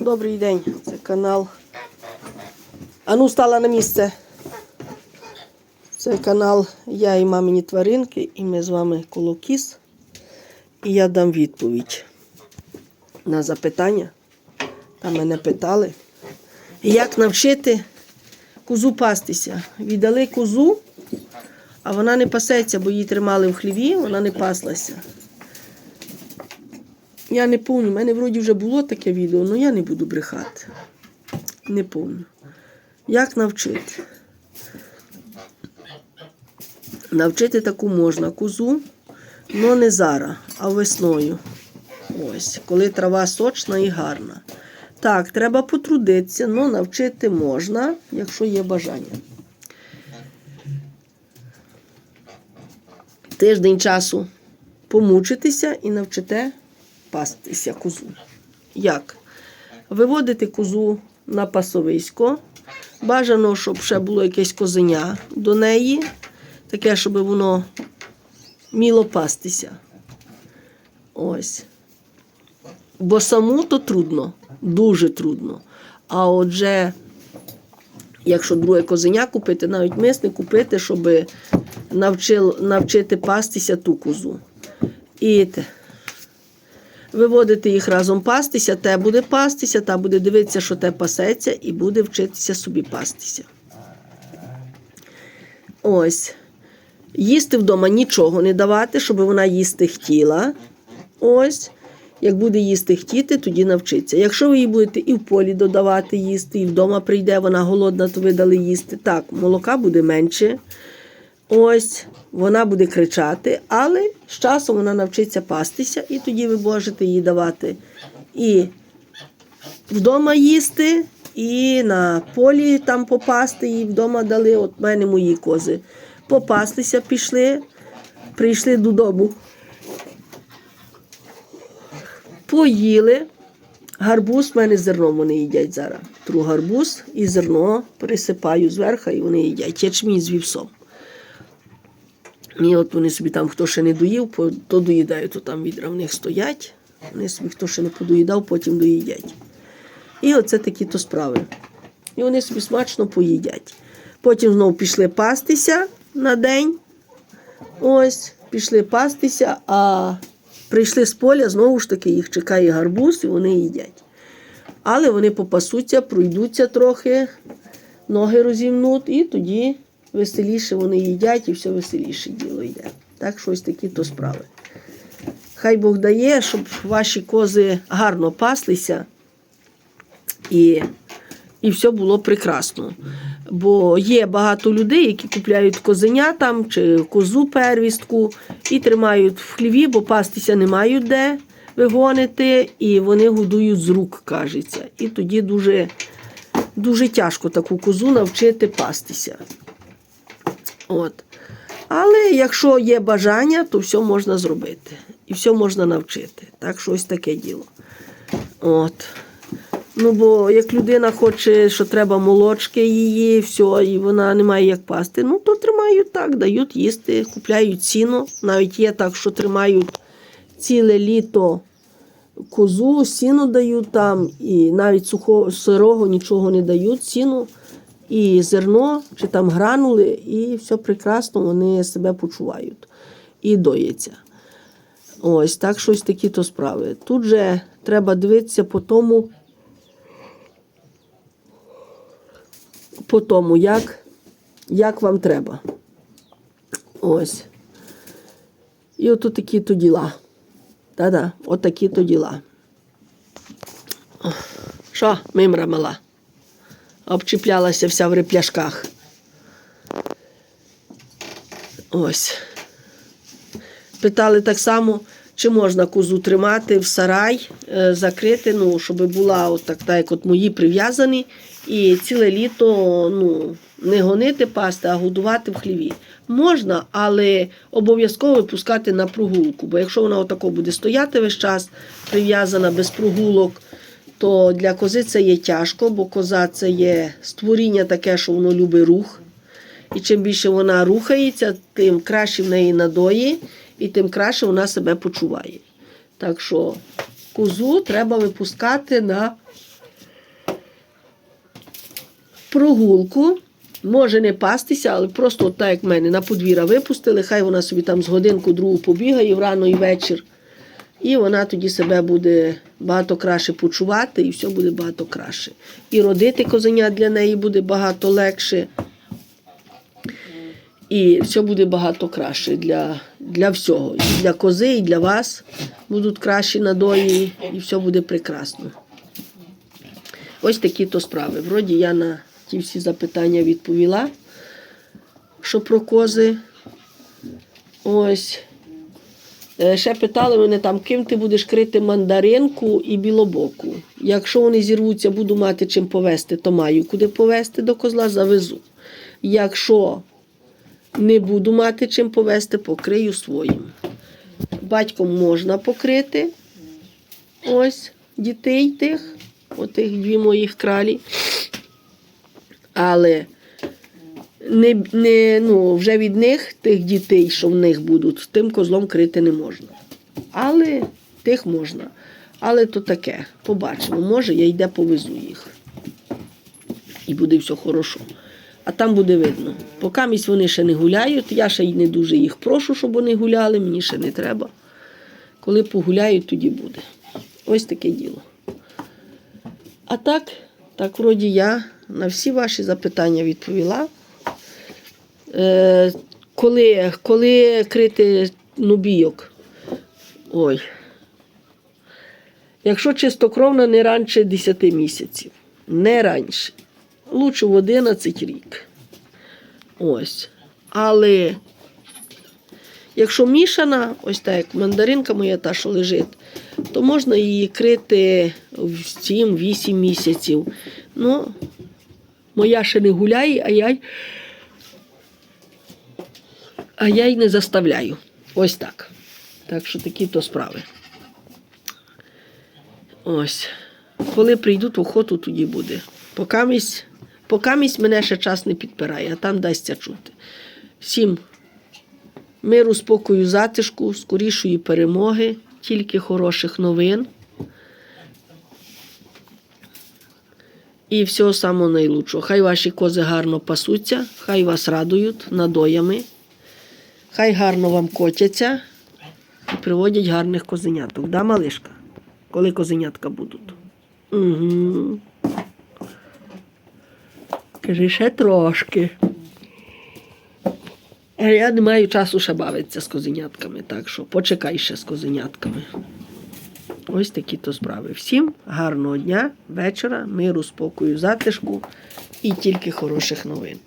Добрий день, це канал. Ану стала на місце. Це канал Я і мамині тваринки, і ми з вами Колокіс. І я дам відповідь на запитання. Там мене питали, як навчити козу пастися. Віддали козу, а вона не пасеться, бо її тримали в хліві, вона не паслася. Я не пам'ятаю, у мене вроді вже було таке відео, але я не буду брехати. Не пам'ятаю. Як навчити? Навчити таку можна козу, але не зараз, а весною. Ось, коли трава сочна і гарна. Так, треба потрудитися, але навчити можна, якщо є бажання. Тиждень часу помучитися і навчите пастися козу. Як? Виводити козу на пасовисько. Бажано, щоб ще було якесь козеня до неї, таке, щоб воно міло пастися. Ось. Бо саму то трудно, дуже трудно. А отже, якщо друге козеня купити, навіть мисне купити, щоб навчити пастися ту козу. І. Виводити їх разом пастися, те буде пастися, та буде дивитися, що те пасеться, і буде вчитися собі пастися. Ось. Їсти вдома нічого не давати, щоб вона їсти хотіла. Ось. Як буде їсти хотіти, тоді навчиться. Якщо ви їй будете і в полі додавати їсти, і вдома прийде, вона голодна, то ви дали їсти. Так, молока буде менше. Ось, вона буде кричати, але з часом вона навчиться пастися, і тоді ви можете їй давати і вдома їсти, і на полі там попасти, їй вдома дали. От мене мої кози. Попастися пішли, прийшли додому. Поїли. Гарбуз в мене зерно вони їдять зараз. Тру гарбуз і зерно присипаю зверху, і вони їдять. Ячмінь з вівсом. І от вони собі там, хто ще не доїв, то доїдають, то там відра в них стоять. Вони собі, хто ще не подоїдав, потім доїдять. І оце такі то справи. І вони собі смачно поїдять. Потім знову пішли пастися на день. Ось, пішли пастися, а прийшли з поля, знову ж таки, їх чекає гарбуз, і вони їдять. Але вони попасуться, пройдуться трохи, ноги розімнуть, і тоді веселіше вони їдять і все веселіше діло йде. Так що ось такі то справи. Хай Бог дає, щоб ваші кози гарно паслися і, і все було прекрасно. Бо є багато людей, які купляють козеня там чи козу первістку і тримають в хліві, бо пастися не мають де вигонити, і вони годують з рук, кажеться. І тоді дуже, дуже тяжко таку козу навчити пастися. От. Але якщо є бажання, то все можна зробити. І все можна навчити. Так що ось таке діло. От. Ну, бо як людина хоче, що треба молочки її, все, і вона не має як пасти, ну то тримають так, дають їсти, купляють сіно. Навіть є так, що тримають ціле літо козу, сіно дають там, і навіть сухого сирого нічого не дають, сіно і зерно, чи там гранули, і все прекрасно, вони себе почувають і доїться. Ось так щось такі то справи. Тут же треба дивитися по тому, по тому, як, як вам треба. Ось. І от такі то діла. Та-да, от такі то діла. Що, мимра мала? Обчіплялася вся в репляшках. Ось. Питали так само, чи можна козу тримати в сарай, е, закрити, ну, щоб була от так, так, як от мої прив'язані, і ціле літо ну, не гонити пасти, а годувати в хліві. Можна, але обов'язково випускати на прогулку. Бо якщо вона отако буде стояти весь час, прив'язана без прогулок, то для кози це є тяжко, бо коза це є створіння таке, що воно любить рух. І чим більше вона рухається, тим краще в неї надої, і тим краще вона себе почуває. Так що козу треба випускати на прогулку. Може не пастися, але просто так, як в мене, на подвір'я випустили, хай вона собі там з годинку другу побігає врано і вечір. І вона тоді себе буде багато краще почувати, і все буде багато краще. І родити козеня для неї буде багато легше. І все буде багато краще для, для всього. І для кози, і для вас будуть кращі надої, і все буде прекрасно. Ось такі то справи. Вроді я на ті всі запитання відповіла, що про кози. Ось. Е, Ще питали мене там, ким ти будеш крити мандаринку і білобоку. Якщо вони зірвуться, буду мати чим повезти, то маю куди повезти до козла, завезу. Якщо не буду мати чим повезти, покрию своїм. Батьком можна покрити. Ось дітей тих, отих дві моїх кралі. Але не, не, ну, вже від них, тих дітей, що в них будуть, тим козлом крити не можна. Але тих можна. Але то таке, побачимо. Може, я йде повезу їх. І буде все хорошо. А там буде видно. Поки місь вони ще не гуляють, я ще й не дуже їх прошу, щоб вони гуляли, мені ще не треба. Коли погуляють, тоді буде. Ось таке діло. А так, так, вроді я на всі ваші запитання відповіла. Е, коли, коли крити нубійок? Ой. Якщо чистокровна, не раніше 10 місяців. Не раніше. Лучше в 11 рік. Ось. Але якщо мішана, ось так як мандаринка моя та, що лежить, то можна її крити в 7-8 місяців. Ну, моя ще не гуляє, а я, а я й не заставляю. Ось так. Так що такі то справи. Ось. Коли прийдуть в охоту, тоді буде. Покамість, мене ще час не підпирає, а там дасться чути. Всім миру, спокою, затишку, скорішої перемоги, тільки хороших новин. І всього самого найлучшого. Хай ваші кози гарно пасуться, хай вас радують надоями, хай гарно вам котяться і приводять гарних козеняток. Да, малишка? Коли козенятка будуть? Угу. Кажи, ще трошки. А я не маю часу ще бавитися з козенятками, так що почекай ще з козенятками. Ось такі то справи. Всім гарного дня, вечора, миру, спокою, затишку і тільки хороших новин.